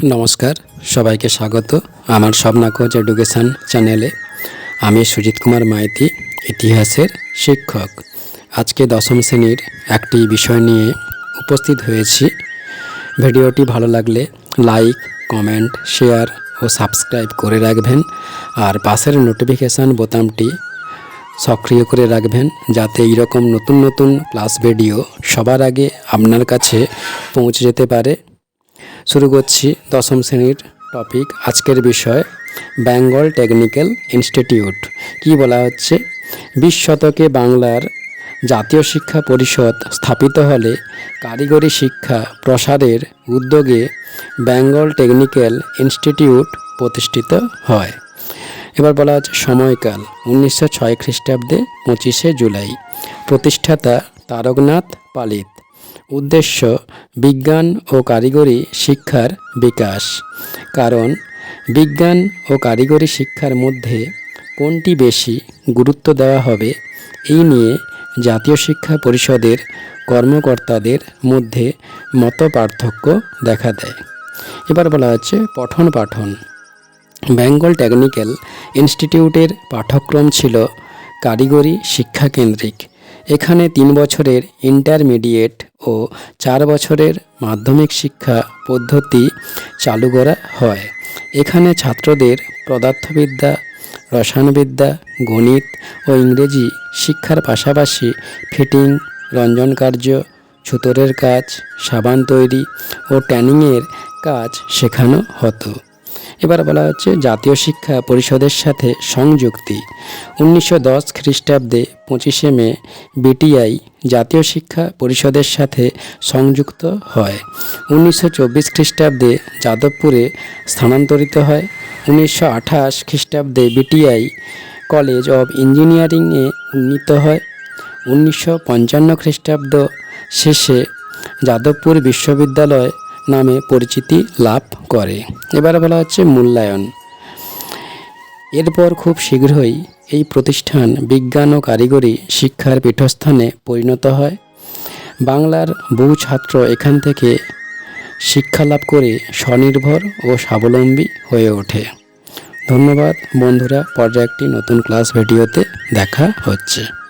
নমস্কার, সবাইকে স্বাগত আমার স্বপ্না কোচ এডুকেশান চ্যানেলে। আমি সুজিত কুমার মাইতি, ইতিহাসের শিক্ষক। আজকে দশম শ্রেণির একটি বিষয় নিয়ে উপস্থিত হয়েছি। ভিডিওটি ভালো লাগলে লাইক, কমেন্ট, শেয়ার ও সাবস্ক্রাইব করে রাখবেন। আর পাশের নোটিফিকেশান বোতামটি সক্রিয় করে রাখবেন, যাতে এইরকম নতুন নতুন ক্লাস ভিডিও সবার আগে আপনার কাছে পৌঁছে যেতে পারে। শুরু করছি দশম শ্রেণির টপিক আজকের বিষয় বেঙ্গল টেকনিক্যাল ইনস্টিটিউট কি বলা হচ্ছে? বিশ শতকে বাংলার জাতীয় শিক্ষা পরিষদ স্থাপিত হলে কারিগরি শিক্ষা প্রসারের উদ্যোগে বেঙ্গল টেকনিক্যাল ইনস্টিটিউট প্রতিষ্ঠিত হয়। এবার বলা হচ্ছে সময়কাল, উনিশশো ছয় খ্রিস্টাব্দে পঁচিশে জুলাই। প্রতিষ্ঠাতা তারকনাথ পালিত। উদ্দেশ্য বিজ্ঞান ও কারিগরি শিক্ষার বিকাশ। কারণ বিজ্ঞান ও কারিগরি শিক্ষার মধ্যে কোনটি বেশি গুরুত্ব দেওয়া হবে, এই নিয়ে জাতীয় শিক্ষা পরিষদের কর্মকর্তাদের মধ্যে মত পার্থক্য দেখা দেয়। এবার বলা হচ্ছে পঠন পাঠন। বেঙ্গল টেকনিক্যাল ইনস্টিটিউটের পাঠ্যক্রম ছিল কারিগরি শিক্ষাকেন্দ্রিক এখানে তিন বছরের ইন্টারমিডিয়েট ও চার বছরের মাধ্যমিক শিক্ষা পদ্ধতি চালু করা হয়। এখানে ছাত্রদের পদার্থবিদ্যা, রসায়নবিদ্যা, গণিত ও ইংরেজি শিক্ষার পাশাপাশি ফিটিং, রঞ্জন কার্য ছুতরের কাজ, সাবান তৈরি ও ট্যানিংয়ের কাজ শেখানো হতো। এবার বলা হচ্ছে জাতীয় শিক্ষা পরিষদের সাথে সংযুক্তি। উনিশশো দশ খ্রিস্টাব্দে পঁচিশে মে বিটিআই জাতীয় শিক্ষা পরিষদের সাথে সংযুক্ত হয়। উনিশশো চব্বিশ খ্রিস্টাব্দে যাদবপুরে স্থানান্তরিত হয়। উনিশশো আঠাশ খ্রিস্টাব্দে বিটিআই কলেজ অব ইঞ্জিনিয়ারিংয়ে উন্নীত হয়। উনিশশো পঞ্চান্ন খ্রিস্টাব্দ শেষে যাদবপুর বিশ্ববিদ্যালয় নামে পরিচিতি লাভ করে। এবার বলা হচ্ছে মূল্যায়ন। এরপর খুব শীঘ্রই এই প্রতিষ্ঠান বিজ্ঞান ও কারিগরি শিক্ষার পীঠস্থানে পরিণত হয়। বাংলার বহু ছাত্র এখান থেকে শিক্ষা লাভ করে স্বনির্ভর ও স্বাবলম্বী হয়ে ওঠে। ধন্যবাদ বন্ধুরা পর্যায়ে একটি নতুন ক্লাস ভিডিওতে দেখা হচ্ছে।